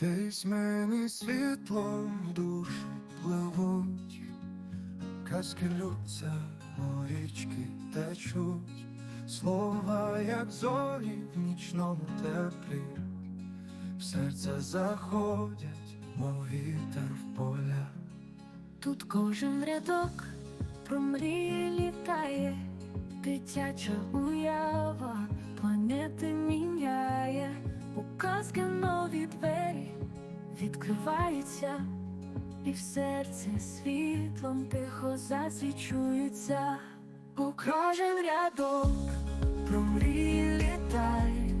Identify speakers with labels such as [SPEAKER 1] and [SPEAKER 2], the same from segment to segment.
[SPEAKER 1] Десь мені світлом душ пливуть, казки лються, морічки течуть, слова, як зорі в нічному теплі, в серце заходять, мов вітер в поля.
[SPEAKER 2] Тут кожен рядок про мрії літає, дитяча уява планети міняє, у казки нові двері відкриваються, і в серці світлом тихо засвічується, у кожен рядок про мрії літає,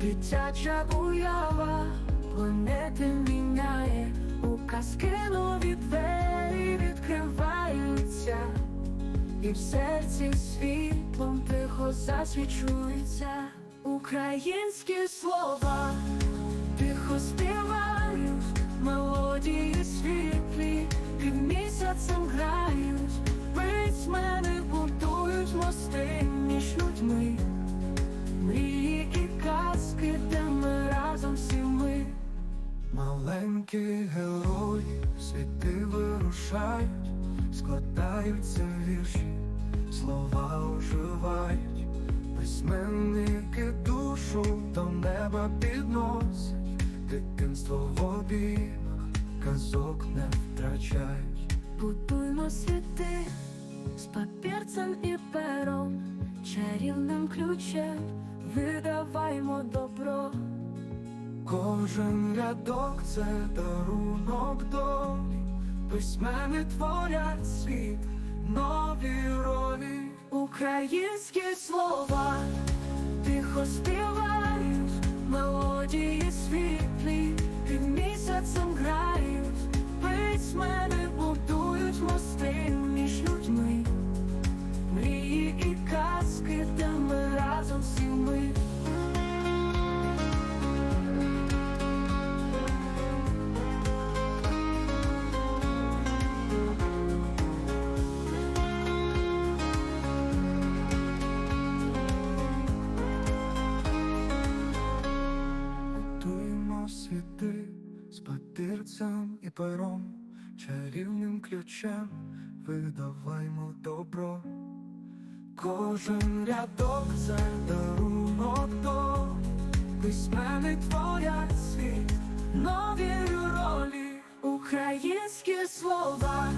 [SPEAKER 2] дитяча уява планети міняє, у казки нові двері відкриваються, і в серці світлом тихо засвічується, українські слова
[SPEAKER 1] Маленькі герої світи вирушають, складаються вірші, слова оживають, письменники душу до неба підносять, дитинство в обіймах, казок не втрачають.
[SPEAKER 2] Будуймо світи з папірцем і пером, чарівним ключем видаваймо добро.
[SPEAKER 1] Кожен рядок це дарунок долі, письмени творять світ, нові ролі.
[SPEAKER 2] Українські слова тихо співають,
[SPEAKER 1] пером, чарівним ключем видаваймо добро. Кожен рядок це дарунок до письмени творять світ,
[SPEAKER 2] Нові ролі, українські слова